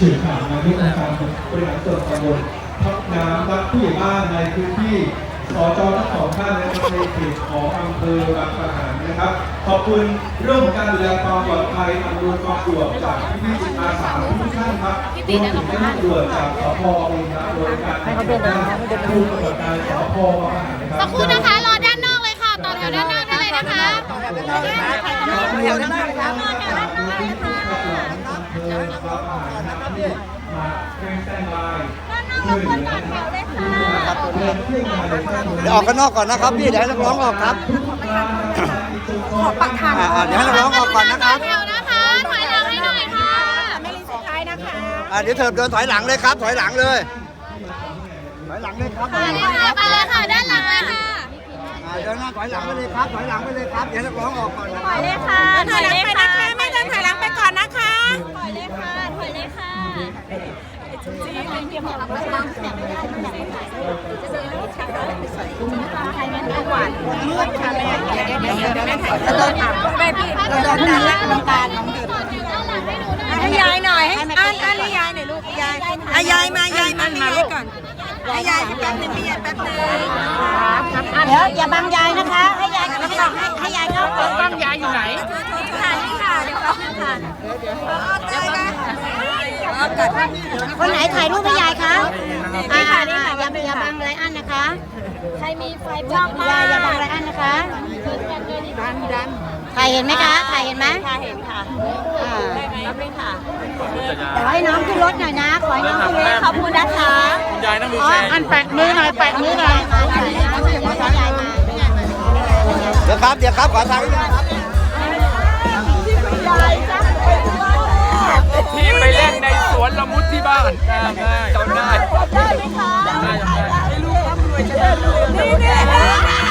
สื่อข่าวมาที่องค์การบริหารส่วนตำบลทับน้ำและผู้ใหญ่บ้านในพื้นที่สจทั้งสองท่านนะครับในเขตของอำเภอบางปะหันนะครับ ขอบคุณเรื่องของการดูแลความปลอดภัยอำนวยความสะดวกจากพี่ๆจิตอาสาทุกท่านครับรวมถึงเจ้าหน้าที่ตำรวจจากสพเองครับโดยการให้เขาเดินไปผู้ปฏิบัติการสพบางปะหันนะครับสักครู่นะคะรอด้านนอกเลยค่ะต่อแถวด้านนอกได้เลยนะคะเดี๋ยวด้านหน้าครับจากมูลนิธิกระทรวงการคลังอำเภอบางปะหันนะครับที่มาเป็นสแตนด์บายช่วยเหลือนะครับ เดินเครื่องมาในท่านเดี๋ยวออกข้างนอกก่อนนะครับพี่เดี๋ยวให้นักร้องออกครับขอปักทางอ่าๆเดี๋ยวให้นักร้องออกก่อนนะครับต่อแถวนะคะถอยหลังให้หน่อยค่ะอ่าเดี๋ยวเธอเดินถอยหลังเลยครับ ถอยหลังเลยถอยหลังเลยครับไปเลยค่ะไปเลยค่ะด้านหลังเลยค่ะอ่าเดินหน้าถอยหลังไปเลยครับถอยหลังไปเลยครับเดี๋ยวให้นักร้องออกก่อนนะคถรัอยบเลยค่ะ ถอยเลยค่ะ ไม่เดินถอยหลังไปก่อนนะคะ ถอยเลยค่ะ ถอยเลยค่ะ ให้ยายหน่อยให้อ่านอ่านให้ยายหน่อยลูกยายให้ยายมายายมาให้ยายก่อนให้ยายแป๊บนึงให้ยายแป๊บนึงเดี๋ยวอย่าบังยายนะคะ ให้ยายให้ยายให้ยายเข้าก่อนบ้างยายอยู่ไหนค่ะนี่ค่ะเดี๋ยวแป๊บนึงค่ะ คนไหนถ่ายรูปให้ยายคะอ่าค่ะนี่ค่ะอย่าอย่าบังไรอันนะคะ ใครมีไฟชอบอย่าอย่าบังไรอันนะคะถ่ายเห็นไหมคะ ถ่ายเห็นไหมค่ะเห็นค่ะอ่าแป๊บนึงค่ะขอให้น้องขึ้นรถหน่อยนะ ขอให้น้องขึ้นรถขอบคุณนะคะยายนั่งดูแชร์อันแปะมือหน่อยแปะมือหน่อยมาถ่ายนะให้ยายมาเดี๋ยวครับ เดี๋ยวครับ ขอทางนี้นะครับ ที่ไปเล่นในสวนละมุดที่บ้านอ่าได้จำได้ได้ไหมคะจำได้จำได้ให้ลูกร่ำรวยจะได้รวยนี่นี่